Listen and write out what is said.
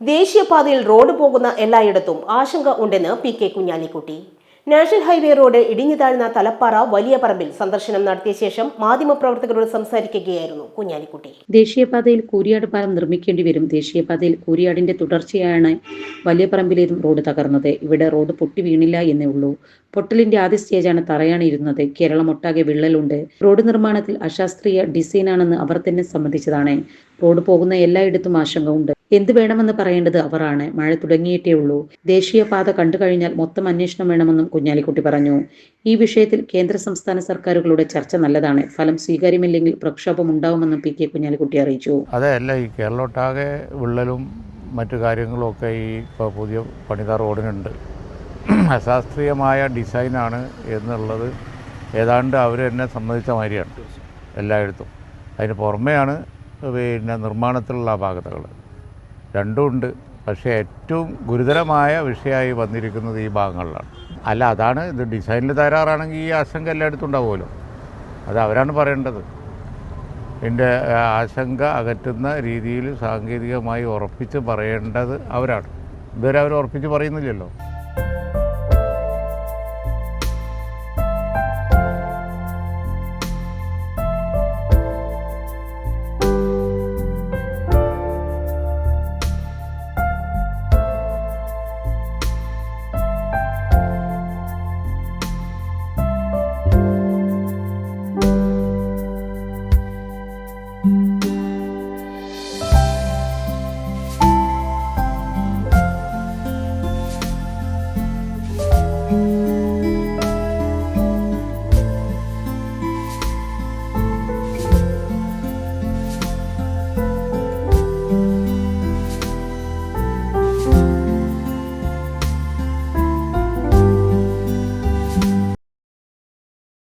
ദേശീയപാതയിൽ റോഡ് പോകുന്ന എല്ലായിടത്തും ആശങ്ക ഉണ്ടെന്ന് P K Kunhalikutty. National highway road ഇടിഞ്ഞു താഴ്ന്ന തലപ്പാറ വലിയ പറമ്പിൽ സന്ദർശനം നടത്തിയ ശേഷം മാധ്യമപ്രവർത്തകരോട് സംസാരിക്കുകയായിരുന്നു കുഞ്ഞാലിക്കുട്ടി. ദേശീയപാതയിൽ കൂരിയാട് പാലം നിർമ്മിക്കേണ്ടി വരും. ദേശീയപാതയിൽ കൂരിയാടിന്റെ തുടർച്ചയാണ് വലിയ പറമ്പിലേതും റോഡ് തകർന്നത്. ഇവിടെ റോഡ് പൊട്ടി വീണില്ല എന്നേ ഉള്ളൂ. പൊട്ടലിന്റെ ആദ്യ സ്റ്റേജാണ് തറയാണ് ഇരുന്നത്. കേരളമൊട്ടാകെ വിള്ളലുണ്ട്. റോഡ് നിർമ്മാണത്തിൽ അശാസ്ത്രീയ ഡിസൈനാണെന്ന് അവർ തന്നെ സമ്മതിച്ചതാണ്. റോഡ് പോകുന്ന എല്ലായിടത്തും ആശങ്ക ഉണ്ട് എന്ത് വേണമെന്ന് പറയേണ്ടത് അവരാണ് മഴ തുടങ്ങിയിട്ടേ ഉള്ളൂ. ദേശീയപാത കണ്ടു കഴിഞ്ഞാൽ മൊത്തം അന്വേഷണം വേണമെന്നും കുഞ്ഞാലിക്കുട്ടി പറഞ്ഞു. ഈ വിഷയത്തിൽ കേന്ദ്ര സംസ്ഥാന സർക്കാരുകളുടെ ചർച്ച നല്ലതാണ്. ഫലം സ്വീകാര്യമില്ലെങ്കിൽ പ്രക്ഷോഭം ഉണ്ടാവുമെന്നും പി കെ കുഞ്ഞാലിക്കുട്ടി അറിയിച്ചു. അതല്ല ഈ കേരളൊട്ടാകെ വിള്ളലും മറ്റു കാര്യങ്ങളും ഒക്കെ ഈ പുതിയ പണിത റോഡിനുണ്ട്. അശാസ്ത്രീയമായ ഡിസൈനാണ് എന്നുള്ളത് ഏതാണ്ട് അവർ എന്നെ സംബന്ധിച്ച മാതിരിയാണ് എല്ലായിടത്തും. അതിന് പുറമെയാണ് പിന്നെ നിർമ്മാണത്തിലുള്ള അപാകതകൾ രണ്ടും ഉണ്ട്. പക്ഷേ ഏറ്റവും ഗുരുതരമായ വിഷയമായി വന്നിരിക്കുന്നത് ഈ ഭാഗങ്ങളിലാണ്. അല്ല അതാണ് ഇത് ഡിസൈനിൽ തയ്യാറാണെങ്കിൽ ഈ ആശങ്ക എല്ലായിടത്തും ഉണ്ടാവുമല്ലോ. അത് അവരാണ് പറയേണ്ടത്. എന്റെ ആശങ്ക അകറ്റുന്ന രീതിയിൽ സാങ്കേതികമായി ഉറപ്പിച്ച് പറയേണ്ടത് അവരാണ്. ഇതുവരെ അവർ ഉറപ്പിച്ച് പറയുന്നില്ലല്ലോ.